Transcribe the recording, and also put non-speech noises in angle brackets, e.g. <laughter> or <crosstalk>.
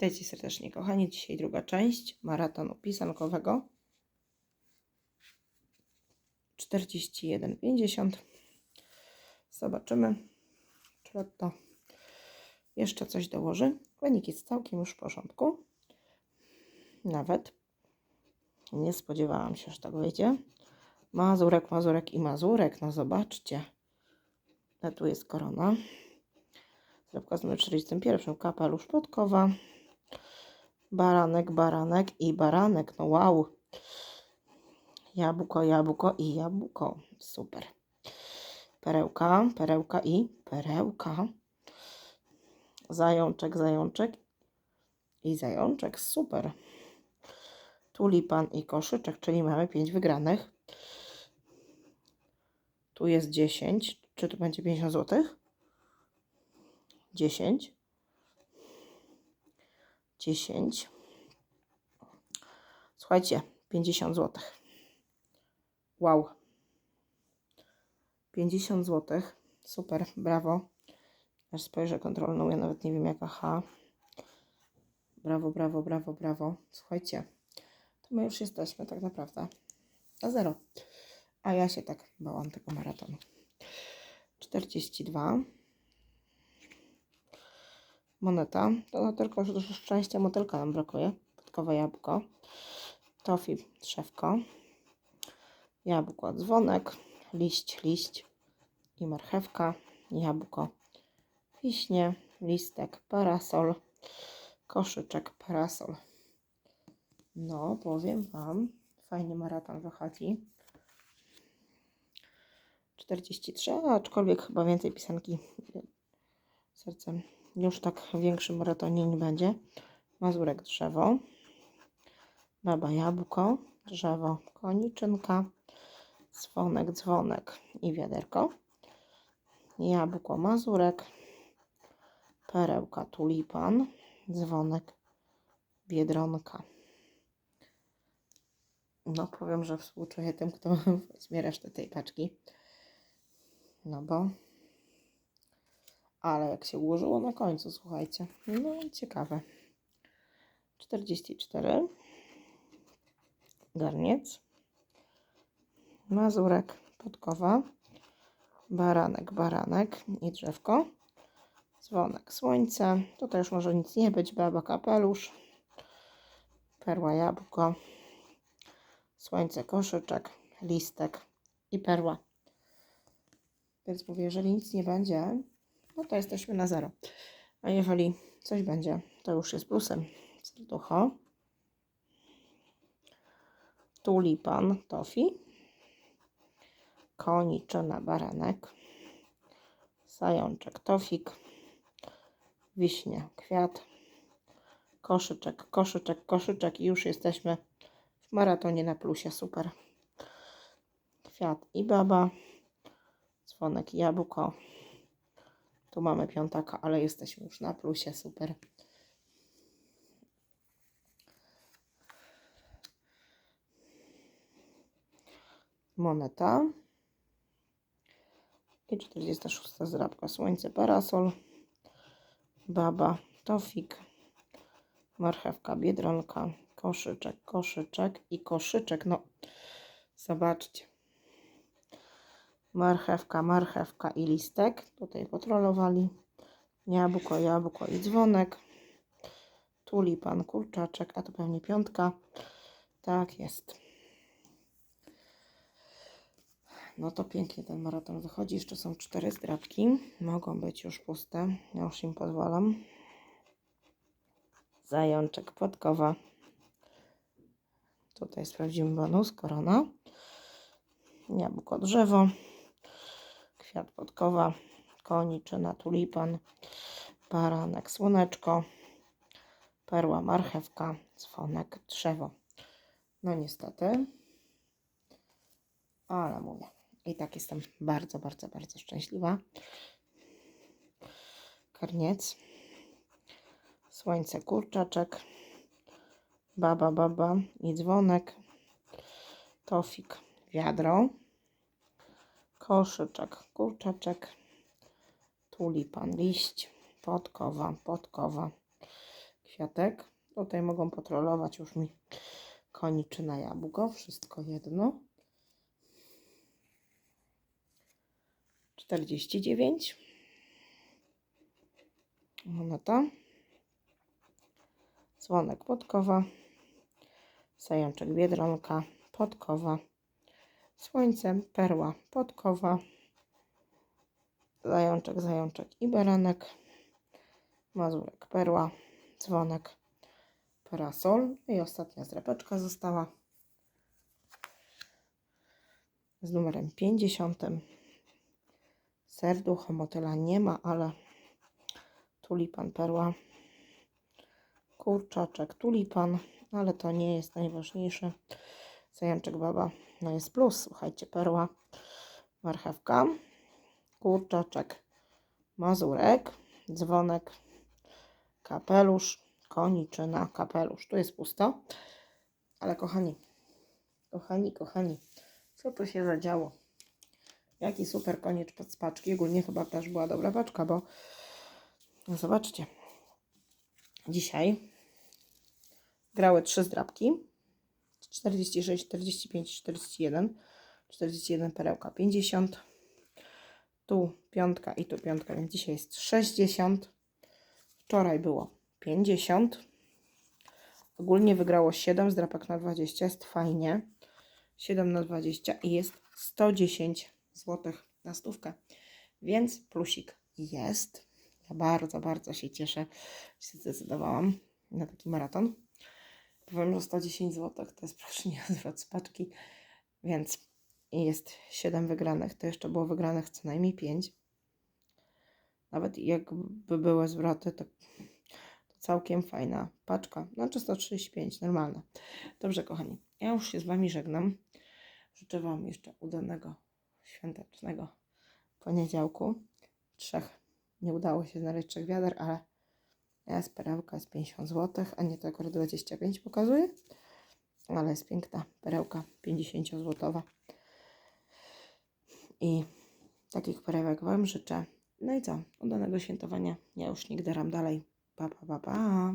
Witajcie serdecznie, kochani. Dzisiaj druga część maratonu pisankowego. 41,50. Zobaczymy, czy to jeszcze coś dołoży. Wynik jest całkiem już w porządku. Nawet nie spodziewałam się, że tak wyjdzie. Mazurek, Mazurek i Mazurek. No zobaczcie. A tu jest korona. Zrabka z numer 41. Kapelusz podkowa. Baranek, baranek i baranek. No wow. Jabłko, jabłko i jabłko. Super. Perełka, perełka i perełka. Zajączek, zajączek i zajączek. Super. Tulipan i koszyczek, czyli mamy 5 wygranych. Tu jest 10. Czy tu będzie 50 zł? 10. 10. Słuchajcie, 50 zł. Wow. 50 zł. Super, brawo. Aż spojrzę kontrolną, ja nawet nie wiem jaka H. Brawo, brawo, brawo, brawo. Słuchajcie, to my już jesteśmy tak naprawdę na zero. A ja się tak bałam tego maratonu. 42. Moneta. To no tylko do szczęścia motylka nam brakuje. Podkowe jabłko. Tofi drzewko. Jabłko dzwonek. Liść, liść i marchewka. Jabłko. Wiśnie. Listek. Parasol. Koszyczek. Parasol. No, powiem Wam, fajnie maraton wychodzi. 43, aczkolwiek chyba więcej pisanki sercem. Już tak większy maratonie nie będzie. Mazurek drzewo. Baba jabłko. Drzewo koniczynka. Dzwonek, dzwonek i wiaderko. Jabłko mazurek. Perełka tulipan. Dzwonek biedronka. No powiem, że współczuję tym, kto <laughs> weźmie resztę tej paczki. No bo... Ale jak się ułożyło na końcu, słuchajcie. No ciekawe. 44. Garniec. Mazurek, podkowa. Baranek, baranek i drzewko. Dzwonek, słońce. Tutaj już może nic nie być. Baba, kapelusz. Perła, jabłko. Słońce, koszyczek, listek i perła. Więc mówię, jeżeli nic nie będzie, no to jesteśmy na zero. A jeżeli coś będzie, to już jest plusem. Serducho. Tulipan, tofi. Koniczyna, baranek. Zajączek, tofik. Wiśnie, kwiat. Koszyczek, koszyczek, koszyczek i już jesteśmy w maratonie na plusie. Super. Kwiat i baba. Dzwonek, jabłko. Tu mamy piątaka, ale jesteśmy już na plusie. Super. Moneta. I 46 zrabka. Słońce, parasol. Baba, tofik. Marchewka, biedronka. Koszyczek, koszyczek i koszyczek. No, zobaczcie marchewka, marchewka i listek. Tutaj potrolowali. Jabłko, jabłko i dzwonek. Tulipan, kurczaczek, a to pewnie piątka. Tak jest. No to pięknie ten maraton wychodzi. Jeszcze są cztery zdrabki. Mogą być już puste. Ja już im pozwalam. Zajączek, podkowa. Tutaj sprawdzimy bonus, korona. Jabłko, drzewo kwiat podkowa, koniczyna, tulipan, baranek, słoneczko, perła, marchewka, dzwonek, drzewo. No niestety, ale mówię. I tak jestem bardzo, bardzo, bardzo szczęśliwa. Karniec, słońce, kurczaczek, baba, baba i dzwonek, tofik, wiadro koszyczek, kurczaczek, tulipan, liść, podkowa, podkowa, kwiatek. Tutaj mogą patrolować już mi koniczyna jabłko, wszystko jedno. 49. Moneta. Dzwonek podkowa. Zajączek biedronka podkowa. Słońce perła podkowa. Zajączek, zajączek i baranek. Mazurek perła. Dzwonek parasol. I ostatnia zdrapeczka została z numerem 50. Serducho motyla nie ma, ale tulipan perła, kurczaczek tulipan, ale to nie jest najważniejsze. Zajączek baba, no jest plus, słuchajcie, perła, marchewka, kurczaczek, mazurek, dzwonek, kapelusz, koniczyna, kapelusz. Tu jest pusto, ale kochani, kochani, kochani, co tu się zadziało? Jaki super koniec z paczki. Ogólnie chyba też była dobra paczka, bo no zobaczcie. Dzisiaj grały trzy zdrabki. 46, 45, 41. 41 perełka 50. Tu piątka i tu piątka, więc dzisiaj jest 60. Wczoraj było 50. Ogólnie wygrało 7 zdrapek na 20. Jest fajnie. 7 na 20 i jest 110 zł na stówkę. Więc plusik jest. Ja bardzo, bardzo się cieszę, że się zdecydowałam na taki maraton. Powiem, że 110 zł to jest <laughs> proszę nie zwrot z paczki, więc jest 7 wygranych. To jeszcze było wygranych co najmniej 5. Nawet jakby były zwroty, to, to całkiem fajna paczka. Znaczy 135, normalne. Dobrze, kochani, ja już się z Wami żegnam. Życzę Wam jeszcze udanego świątecznego poniedziałku. Trzech. Nie udało się znaleźć trzech wiader, ale jest perełka, jest 50 zł, a nie to akurat 25 pokazuje. Ale jest piękna perełka 50 złotowa. I takich perełek Wam życzę. No i co? Udanego świętowania. Ja już nie ram dalej. Pa, pa, pa, pa.